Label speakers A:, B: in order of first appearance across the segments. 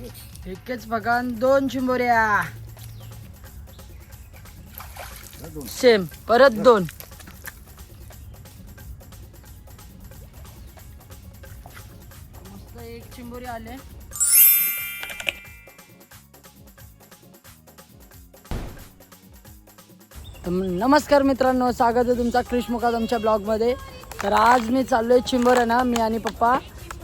A: एकच बघा दोन चिंबोऱ्या. सेम परत दोन. मस्त एक चिंबोरी आले. नमस्कार मित्रांनो स्वागत आहे तुमचा क्रिश मुखात आमच्या ब्लॉगमध्ये. तर आज मी चाललो आहे ना मी आणि पप्पा.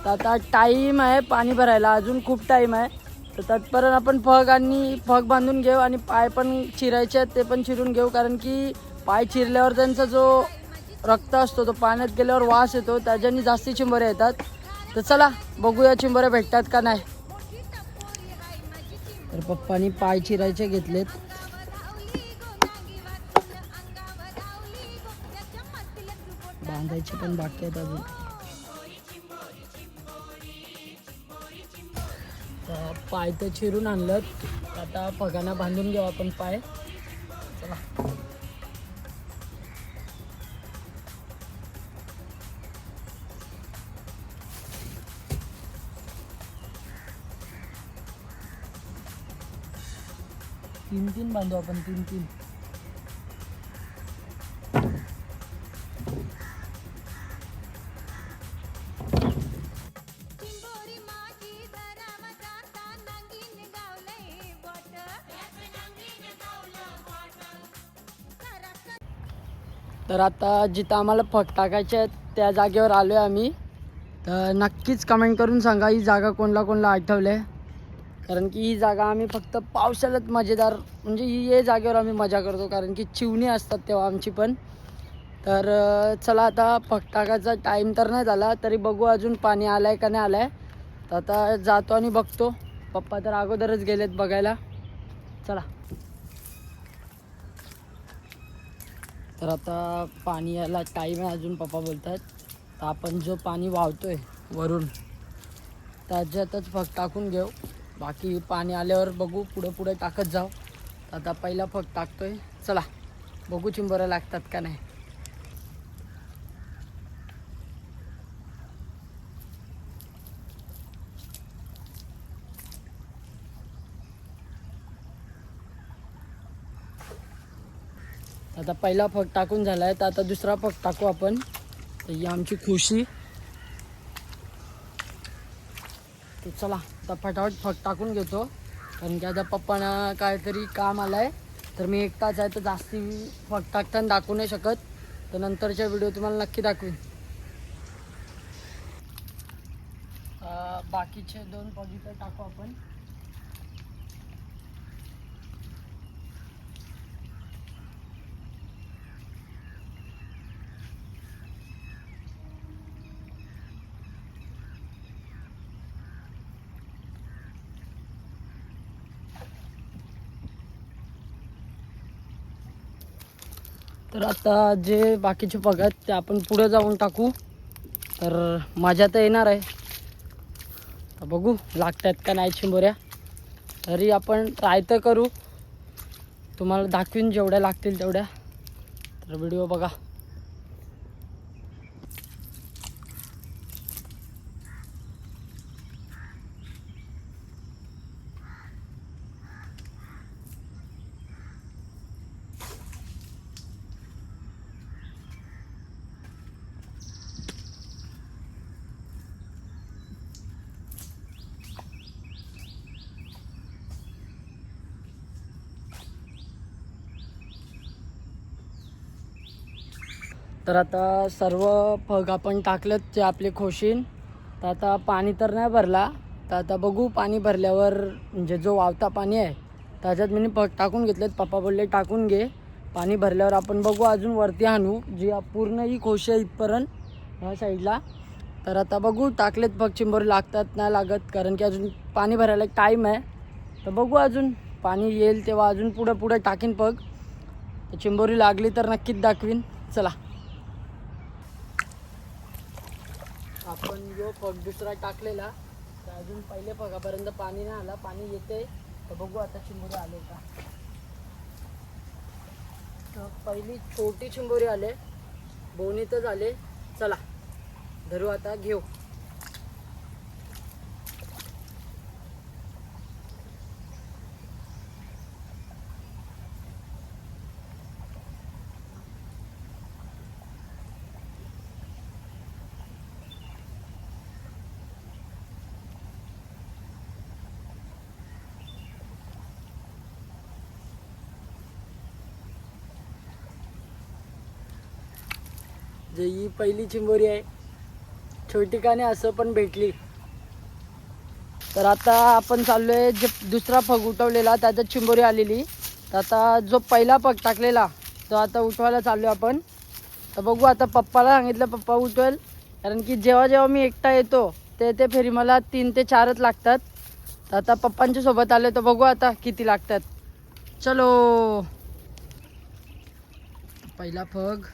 A: तर आता टाईम आहे पाणी भरायला. अजून खूप टाईम आहे. तर तत्पर्यंत आपण फग आणि फग बांधून घेऊ आणि पाय पण चिरायचे आहेत ते पण चिरून घेऊ. कारण की पाय चिरल्यावर त्यांचा जो रक्त असतो तो पाण्यात गेल्यावर वास येतो. त्याच्यानी जास्ती चिंबऱ्या येतात. तर चला बघूया चिंबऱ्या भेटतात का नाही. तर पप्पानी पाय चिरायचे घेतलेत. बांधायचे पण बाकी आहेत अजून. तर पाय तर चिरून आणलं. आता पगाना बांधून घेऊ आपण पाय. चला. तीन तीन बांधू आपण तीन तीन. तर आता जिथं आम्हाला फक टाकायचे आहेत त्या जागेवर आलो आहे आम्ही. तर नक्कीच कमेंट करून सांगा ही जागा कोणला कोणला आठवलं आहे. कारण की ही जागा आम्ही फक्त पावसाळ्यात मजेदार म्हणजे ही हे जागेवर आम्ही मजा करतो कारण की चिवणी असतात तेव्हा आमची पण. तर चला आता फटाकाचा टाईम तर नाही झाला तरी बघू अजून पाणी आलं आहे का नाही आलं आहे तर आता जातो आणि बघतो. पप्पा तर अगोदरच गेलेत बघायला. चला. तर आता पाणी यायला टाईम आहे अजून पप्पा बोलतात तर आपण जो पाणी वाहतोय वरून त्याच्यातच फक्त टाकून घेऊ. बाकी पाणी आल्यावर बघू पुढे पुढे टाकत जाऊ. तर आता पहिला फक्त टाकतो आहे चला बघू चिंबरं लागतात का नाही. आता पहिला फग टाकून झाला आहे तर आता दुसरा फग टाकू आपण. तर ही आमची खुशी. तर चला आता फटाफट फग टाकून घेतो. कारण की आता पप्पांना काहीतरी काम आलं आहे तर मी एकटाच आहे तर जास्ती फग टाकताना दाखवू नाही शकत. तर नंतरच्या व्हिडिओ तुम्हाला नक्की दाखवीन. बाकीचे दोन फग टाकू आपण. तर आता जे बाकीचे पग आहेत ते आपण पुढे जाऊन टाकू. तर मजा तर येणार आहे. बघू लागतात का नाही शिंबोऱ्या तरी आपण ट्राय तर करू. तुम्हाला दाखवीन जेवढ्या लागतील तेवढ्या. तर व्हिडिओ बघा. तर आता सर्व फग आपण टाकलेत जे आपले खोशीन. तर आता पाणी तर नाही भरला. तर आता बघू पाणी भरल्यावर म्हणजे जो वावता पाणी आहे त्याच्यात मी फग टाकून घेतलेत. पप्पा बोलले टाकून घे. पाणी भरल्यावर आपण बघू अजून वरती आणू. जी पूर्ण ही खोशी आहे इथपर्यंत ह्या साईडला. तर आता बघू टाकलेत फग चिंबोरी लागतात नाही लागत कारण की अजून पाणी भरायला टाईम आहे. तर बघू अजून पाणी येईल तेव्हा अजून पुढं पुढं टाकीन पग चिंबोरी लागली तर नक्कीच दाखवीन. चला. आपण जो फग दुसरा टाकलेला तर अजून पहिले फगापर्यंत पाणी नाही आला. पाणी येते तर बघू आता चिंबोरी आले का? तर पहिली छोटी चिंबोरी आले. बोनीतच आले. चला धरू आता घेऊ. जे ही पहिली चिंबोरी आहे. छोटी काने असं पण भेटली. तर आता आपण चाललोय जे दुसरा पग उठवलेला त्याच्यात चिंबोरी आलेली. तर आता जो पहिला पग टाकलेला तो आता उठवायला चाललोय आपण. तर बघू आता पप्पाला सांगितलं पप्पा उठवेल. कारण की जेव्हा जेव्हा मी एकटा येतो ते ते फेरी मला तीन ते चारच लागतात. तर आता पप्पांच्या सोबत आले तर बघू आता किती लागतात. चलो. पहिला पग.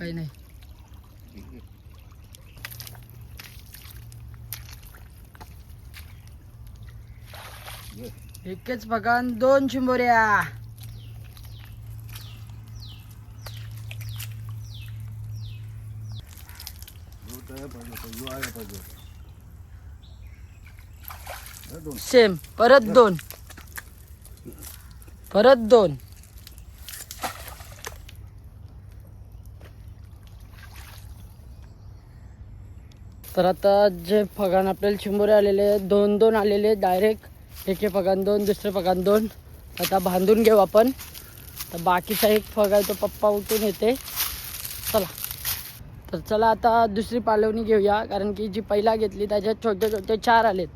A: काही नाही. एकच पगान दोन चिंबोऱ्या. सेम परत दोन. परत दोन. तर आता जे फगान आपल्याला चिंबोरे आलेले आहेत, दोन दोन आलेले डायरेक्ट एके फगान दोन दुसरे फगान दोन. आता बांधून घेऊ आपण. तर बाकीचा एक फग आहे तो पप्पा उठून येते. चला. तर चला आता दुसरी पालवणी घेऊया कारण की जी पहिला घेतली त्याच्यात छोटे छोटे चार आलेत.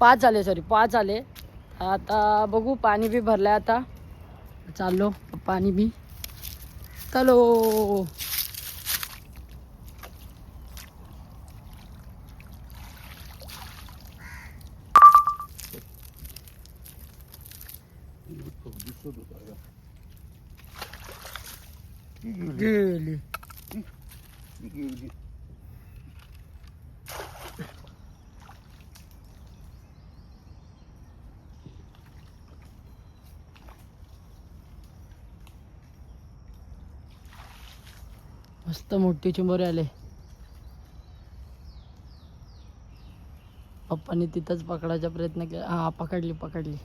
A: पाच आले सॉरी पाच आले. आता बघू पाणी बी भरलं आहे आता. चाललो पाणी बी. चलो. मस्त मोठी चिंबोरी आले. पप्पानी तिथंच पकडायचा प्रयत्न केला. हा पकडली पकडली.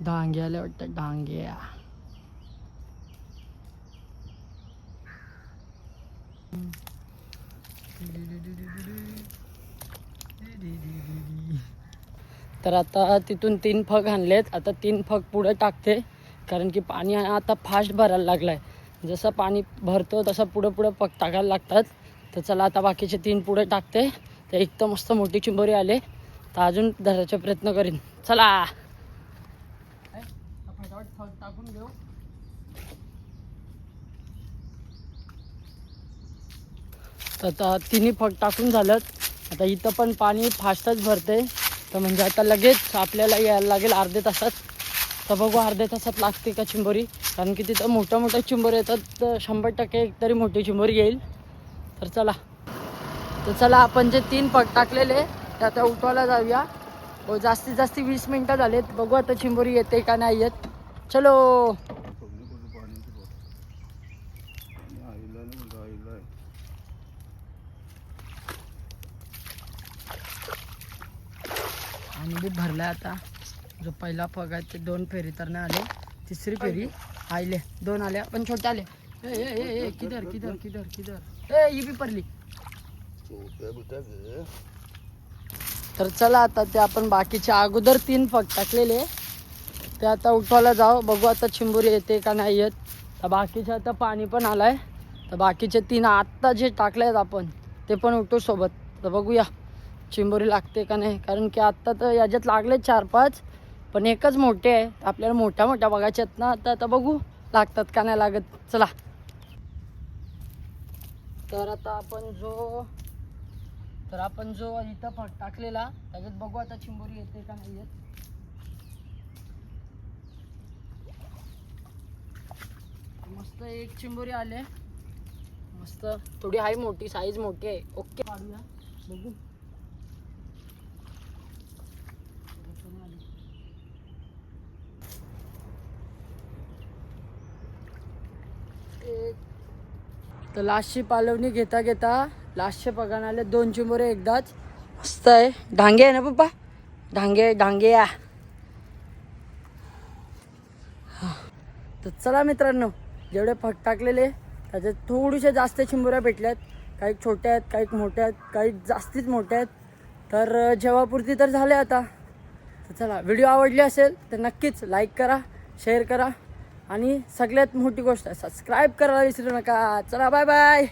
A: डांगे आले वाटतं डांग्या तर आता तिथून तीन फग आणलेत. आता तीन फग पुढे टाकते. कारण की पाणी आता फास्ट भरायला लागलं आहे जसं पाणी भरतो तसं पुढं पुढं पक टाकायला लागतात. तर चला आता बाकीचे तीन पुढे टाकते. तर एक तर मस्त मोठी चिंबोरी आले. तर अजून धरायचा प्रयत्न करीन. चला! टाकून घेऊ तर आता तिन्ही फग टाकून झालं. आता इथं पण पाणी फास्टच भरते. तर म्हणजे आता लगेच आपल्याला यायला लागेल अर्धे तासात. तर बघू अर्ध्या तासात लागते का चिंबोरी. कारण की तिथं मोठ्या मोठ्या चिंबोरी येतात तर शंभर टक्के एक तरी मोठी चिंबोरी येईल. तर चला. तर चला आपण जे तीन पग टाकलेले ते आता उठवायला जाऊया. हो जास्तीत जास्त वीस मिनटं झालेत. बघू आता चिंबोरी येते का नाही येत. चलो. आणि बी आता. जो पहिला पग आहे ते दोन फेरी तर नाही आले. तिसरी फेरी आले दोन आल्या. पण छोटे आले. ए, ए, ए, ए, किधर किधर किधर किधर? ए ही बी पडली. तर चला आता ते आपण बाकीच्या अगोदर तीन पग टाकलेले. ते आता उठवायला जाऊ. बघू आता चिंबुरी येते का नाही येत. तर बाकीचे आता पाणी पण आलाय. तर बाकीचे तीन आत्ता जे टाकले आहेत आपण ते पण उठू सोबत. तर बघूया चिंबोरी लागते का नाही. कारण की आत्ता तर याच्यात लागले चार पाच. पण एकच मोठे आहे. आपल्याला मोठ्या मोठ्या बघायच्या आहेत ना तर आता बघू लागतात का नाही लागत. चला. तर आता आपण जो तर आपण जो इथं फट टाकलेला त्याच्यात बघू आता चिंबोरी येते का नाही येत मस्त एक चिंबोरी आले. मस्त. थोडी आहे मोठी साईज मोठी आहे. ओके. काढूया. बघू एक तर लास्टची पालवणी घेता घेता लास्टचे पगार आले दोन चिंबोरे एकदाच. मस्त आहे. डांगे आहे ना पप्पा? डांगे डांगे या. तर चला मित्रांनो जेवढे फट टाकलेले त्याच्यात थोडीशा जास्त चिंबोऱ्या भेटल्यात. काही छोट्या आहेत काही मोठ्या आहेत काही जास्तीच मोठ्या आहेत. तर जेव्हापुरती तर झाले आता. तर चला व्हिडिओ आवडली असेल तर नक्कीच लाईक करा शेअर करा. आणि सगळ्यात मोठी गोष्ट सबस्क्राईब करायला विसरू नका. चला बाय बाय